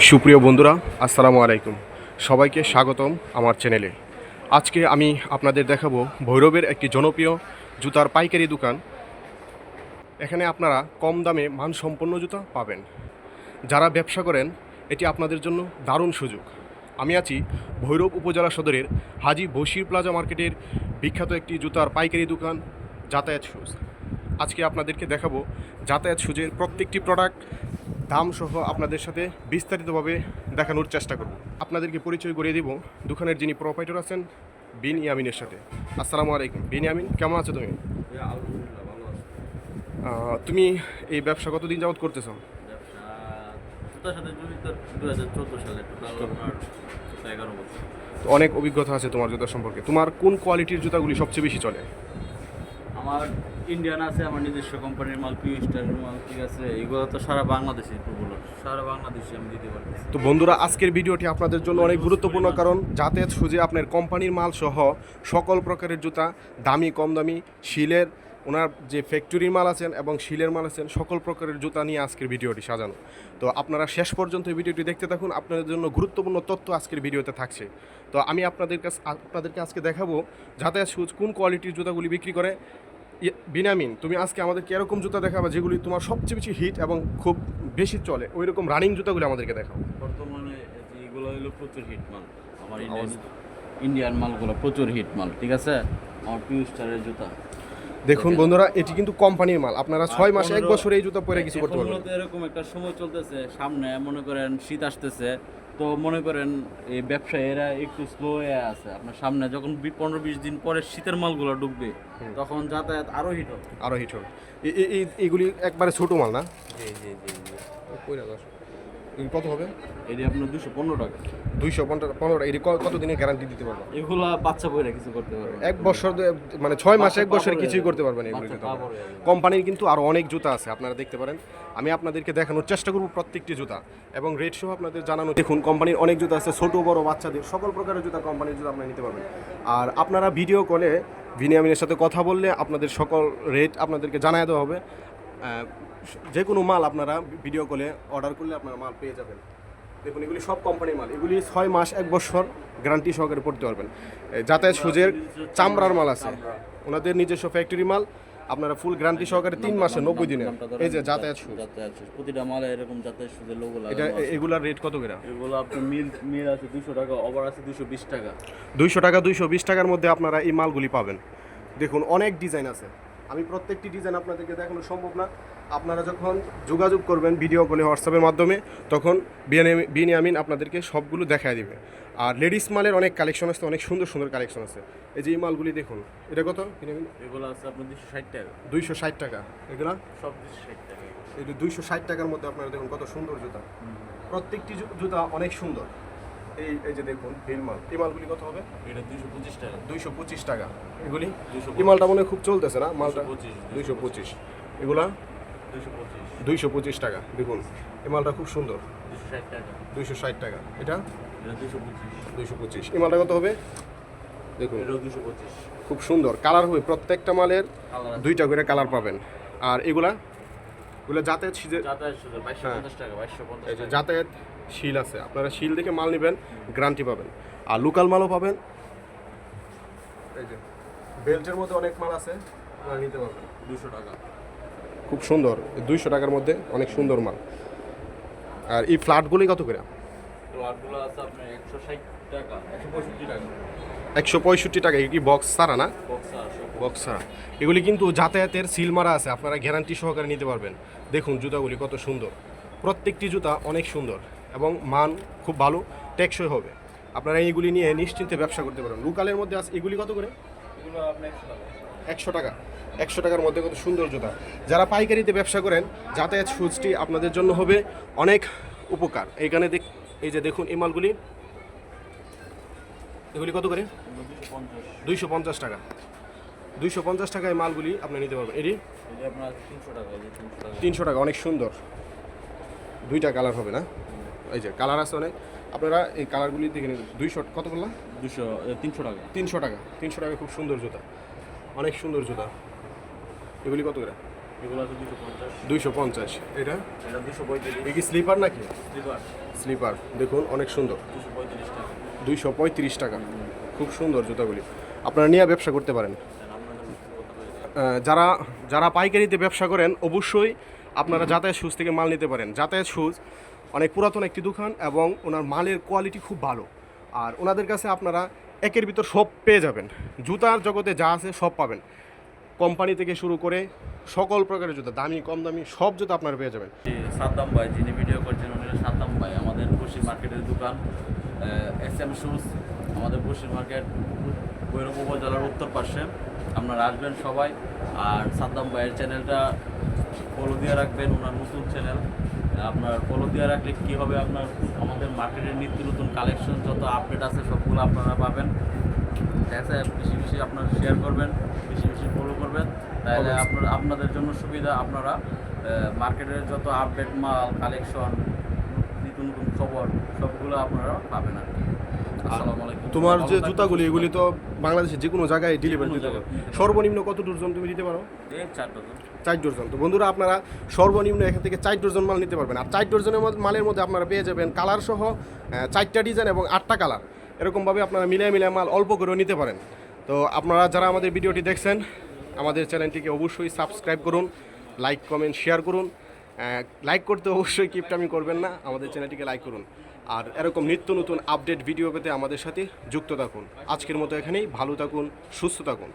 সুপ্রিয় বন্ধুরা, আসসালামু আলাইকুম। সবাইকে স্বাগতম আমার চ্যানেলে। আজকে আমি আপনাদের দেখাবো ভৈরবের একটি জনপ্রিয় জুতার পাইকারি দোকান। এখানে আপনারা কম দামে মানসম্পন্ন জুতা পাবেন। যারা ব্যবসা করেন, এটি আপনাদের জন্য দারুণ সুযোগ। আমি আছি ভৈরব উপজেলা সদরের হাজি বশির প্লাজা মার্কেটের বিখ্যাত একটি জুতার পাইকারি দোকান, যাতায়াত শুজ। আজকে আপনাদেরকে দেখাবো যাতায়াত শুজের প্রত্যেকটি প্রোডাক্ট দাম সহ আপনাদের সাথে বিস্তারিতভাবে দেখানোর চেষ্টা করব। আপনাদেরকে পরিচয় করিয়ে দিব দোকানের যিনি প্রোপাইটর আছেন বিন ইয়ামিনের সাথে। আসসালামু আলাইকুম। বিন ইয়ামিন কেমন আছো তুমি? তুমি এই ব্যবসা কতদিন যাবত করতেছো? অনেক অভিজ্ঞতা আছে তোমার জুতা সম্পর্কে। তোমার কোন কোয়ালিটির জুতাগুলি সবচেয়ে বেশি চলে? আমার ইন্ডিয়ান আছে আমার নিজস্ব কোম্পানির মাল পিউ স্টারের মাল ঠিক আছে? এগুলো তো সারা বাংলাদেশে প্রবল। সারা বাংলাদেশে আমি দিতে পারতেছি তো বন্ধুরা আজকের ভিডিওটি আপনাদের জন্য অনেক গুরুত্বপূর্ণ কারণ যাতায়াত সুজে আপনার কোম্পানির মাল সহ সকল প্রকারের জুতা দামি কম দামি শিলের ওনার যে ফ্যাক্টরির মাল আছেন এবং শিলের মাল আছেন সকল প্রকারের জুতা নিয়ে আজকের ভিডিওটি সাজানো। তো আপনারা শেষ পর্যন্ত এই ভিডিওটি দেখতে থাকুন আপনাদের জন্য গুরুত্বপূর্ণ তথ্য আজকের ভিডিওতে থাকছে। তো আমি আপনাদের কাছে আপনাদেরকে আজকে দেখাবো যাতায়াত সুজ কোন কোয়ালিটির জুতাগুলি বিক্রি করে বিনামিন তুমি আজকে আমাদেরকে এরকম জুতা দেখাবা যেগুলি তোমার সবচেয়ে বেশি হিট এবং খুব বেশি চলে। ওই রকম রানিং জুতাগুলি আমাদেরকে দেখাও। বর্তমানে এগুলো হলো প্রচুর হিট মাল। আমার ইন্ডিয়ান ইন্ডিয়ান মালগুলো প্রচুর হিট মাল ঠিক আছে? আমার পিউ স্টারের জুতা। দেখুন বন্ধুরা এটি কিন্তু কোম্পানির মাল। আপনারা ছয় মাস এক বছর এই জুতা পরে কিছু করতে পারবেন। এরকম একটা সময় চলতেছে। সামনে মনে করেন শীত আসতেছে। তো মনে করেন এই ব্যবসায়ীরা একটু স্লো হয়ে আছে। আপনার সামনে যখন পনেরো বিশ দিন পরে শীতের মালগুলো ঢুকবে তখন যাতায়াত আরও হিট হবে। আরও হিট হবে। এইগুলি একবারে ছোট মাল না? জি জি জি কত হবে? এটি আপনার দুশো পনেরো টাকা। দুইশো পঞ্চাশ পনেরো এটি ক- কতদিনের গ্যারান্টি দিতে পারব? এগুলা বাচ্চা বইরা কিছু করতে পারবে এক বছর মানে ছয় মাস এক বছর কিছুই করতে পারবেন এগুলি বাচ্চা জুতা পা পড়ে যাবে। কোম্পানির কিন্তু আরও অনেক জুতা আছে আপনারা দেখতে পারেন। আমি আপনাদেরকে দেখানোর চেষ্টা করব প্রত্যেকটি জুতা। এবং রেট সহ আপনাদের জানানো দেখুন কোম্পানির অনেক জুতা আছে ছোট বড় বাচ্চাদের সকল প্রকারের জুতা কোম্পানির জুতা আপনারা নিতে পারবেন। আর আপনারা ভিডিও কলে ভিনিয়ামিনের সাথে কথা বললে আপনাদের সকল রেট আপনাদেরকে জানায় দেওয়া হবে। যে কোনো মাল আপনারা ভিডিও কলে অর্ডার করলে আপনারা মাল পেয়ে যাবেন। দেখুন এগুলি সব কোম্পানির মাল। এগুলি ছয় মাস এক বছর গ্যারান্টি সহকারে পড়তে পারবেন। যাতায়াত সুজের চামড়ার মাল আছে। ওনাদের নিজস্ব ফ্যাক্টরি মাল। আপনারা ফুল গ্যারান্টি সহকারে তিন মাসে নব্বই দিনে এই যে যাতায়াত সুজ। প্রতিটা মালে এরকম যাতায়াত সুদের লোগো এটা এগুলার রেট কত করে? এগুলো আপনার মিল মিল আছে দুশো টাকা ওভার আছে দুশো বিশ টাকা। দুইশো টাকা দুইশো বিশ টাকার মধ্যে আপনারা এই মালগুলি পাবেন। দেখুন অনেক ডিজাইন আছে। আমি প্রত্যেকটি ডিজাইন আপনাদেরকে দেখানো সম্ভব না। আপনারা যখন যোগাযোগ করবেন ভিডিও কলে হোয়াটসঅ্যাপের মাধ্যমে তখন বিনিয়ামিন আপনাদেরকে সবগুলো দেখায় দিবে। আর লেডিস মালের অনেক কালেকশন আছে অনেক সুন্দর সুন্দর কালেকশন আছে। এই যে এই মালগুলি দেখুন এটা কত? এগুলো আছে আপনার দুশো ষাট টাকা। দুইশো ষাট টাকা। এগুলো? সব দুশো ষাট টাকা। এই দুইশো ষাট টাকার মধ্যে আপনারা দেখুন কত সুন্দর জুতা। প্রত্যেকটি জু- জুতা অনেক সুন্দর। এই এই যে দেখুন এই মাল। এই মালগুলি কত হবে? এটা দুশো পঁচিশ টাকা। দুইশো পঁচিশ টাকা। এগুলি? 225 এই মালটা মনে খুব চলতেছে না? মালটা 225, দুইশো পঁচিশ। এগুলা? দুইশো পঁচিশ। টাকা। দেখুন এই মালটা খুব সুন্দর। দুইশো ষাট টাকা। এটা? দুইশো পঁচিশ। এই মালটা কত হবে? দেখুন। খুব সুন্দর। কালার হবে প্রত্যেকটা মালের। দুইটা করে কালার পাবেন। আর এগুলা? এগুলো যাতায়াত সিজে যাতায়াত সুদের বাইশশো হ্যাঁ। পঞ্চাশ টাকা বাইশশো এই যে যাতায়াত শিল আছে। আপনারা শিল দেখে মাল নেবেন গ্যারান্টি পাবেন। আর লোকাল মালও পাবেন। এই যে বেল্টের মধ্যে অনেক মাল আছে আপনারা নিতে পারবেন। দুশো টাকা। খুব সুন্দর। দুইশো টাকার মধ্যে অনেক সুন্দর মাল। আর এই ফ্ল্যাটগুলি কত করে? তো আটগুলো আছে আপনার একশো ষাট টাকা একশো পঁয়ষট্টি টাকা। একশো পঁয়ষট্টি টাকা কি বক্স সারা না? বক্স সারা এগুলি কিন্তু যাতায়াতের সিল মারা আছে আপনারা গ্যারান্টি সহকারে নিতে পারবেন। দেখুন জুতাগুলি কত সুন্দর। প্রত্যেকটি জুতা অনেক সুন্দর এবং মান খুব ভালো টেকসই হবে। আপনারা এইগুলি নিয়ে নিশ্চিন্তে ব্যবসা করতে পারেন। লোকালের মধ্যে আছে এগুলি কত করে? একশো টাকা। একশো টাকার মধ্যে কত সুন্দর জুতা। যারা পাইকারিতে ব্যবসা করেন যাতায়াত সুজটি আপনাদের জন্য হবে অনেক উপকার। এইখানে দেখ এই যে দেখুন এই মালগুলি। এগুলি কত করে? দুইশো পঞ্চাশ টাকা। দুইশো পঞ্চাশ টাকায় মালগুলি আপনি নিতে পারবেন। এটি? তিনশো টাকা অনেক সুন্দর। দুইটা কালার হবে না? এই যে কালার আছে অনেক। আপনারা এই কালারগুলি দেখে নিন। দুইশো কত বললাম? দুশো তিনশো টাকা। তিনশো টাকা। তিনশো টাকা খুব সুন্দর জুতা। অনেক সুন্দর জুতা। এগুলি কত করে? দুইশো পঞ্চাশ। এটা? কি স্লিপার নাকি? স্লিপার। দেখুন অনেক সুন্দর। দুইশো পঁয়ত্রিশ টাকা। খুব সুন্দর জুতাগুলি। আপনারা নিয়ে ব্যবসা করতে পারেন। যারা যারা পাইকারিতে ব্যবসা করেন অবশ্যই আপনারা যাতায়াত শুজ থেকে মাল নিতে পারেন। যাতায়াত শুজ অনেক পুরাতন একটি দোকান এবং ওনার মালের কোয়ালিটি খুব ভালো। আর ওনাদের কাছে আপনারা একের ভিতর সব পেয়ে যাবেন। জুতার জগতে যা আছে সব পাবেন। কোম্পানি থেকে শুরু করে সকল প্রকারের জুতা, দামি, কম দামি, সব জুতা আপনারা পেয়ে যাবেন। সাদ্দাম ভাই যিনি ভিডিও করছেন, উনি সাদ্দাম ভাই, আমাদের বসি মার্কেটের দোকান এস এম শুজ আমাদের বসি মার্কেট ভৈরব উপজেলার উত্তর পাশে। আপনারা আসবেন সবাই, আর সাদ্দাম ভাইয়ের চ্যানেলটা ফলো দিয়ে রাখবেন, ওনার নতুন চ্যানেল আপনার ফলো দিয়ে রাখলে কী হবে আপনার, আমাদের মার্কেটের নিত্য নতুন কালেকশন যত আপডেট আছে, সবগুলো আপনারা পাবেন। ঠিক আছে বেশি বেশি আপনারা শেয়ার করবেন বেশি বেশি ফলো করবেন। তাহলে আপনার আপনাদের জন্য সুবিধা আপনারা মার্কেটের যত আপডেট মাল কালেকশন নতুন নতুন খবর সবগুলো আপনারা পাবেন আর কি। তোমার যে জুতাগুলি এগুলি তো বাংলাদেশে যে কোনো জায়গায় ডেলিভারি দিতে পারো। সর্বনিম্ন কত ডজন তুমি দিতে পারো? চার ডজন। তো বন্ধুরা আপনারা সর্বনিম্ন এখান থেকে চার ডজন মাল নিতে পারবেন। আর চার ডজনের মধ্যে- মালের মধ্যে আপনারা পেয়ে যাবেন কালার সহ চারটা ডিজাইন এবং আটটা কালার এরকমভাবে আপনারা মিলিয়ে মিলিয়ে মাল অল্প করেও নিতে পারেন। তো আপনারা যারা আমাদের ভিডিওটি দেখছেন, আমাদের চ্যানেলটিকে অবশ্যই সাবস্ক্রাইব করুন, লাইক, কমেন্ট, শেয়ার করুন। লাইক করতে অবশ্যই কিপটামি করবেন না, আমাদের চ্যানেলটিকে লাইক করুন। আর এরকম নিত্য নতুন আপডেট ভিডিও পেতে আমাদের সাথে যুক্ত থাকুন। আজকের মতো এখানেই, ভালো থাকুন, সুস্থ থাকুন।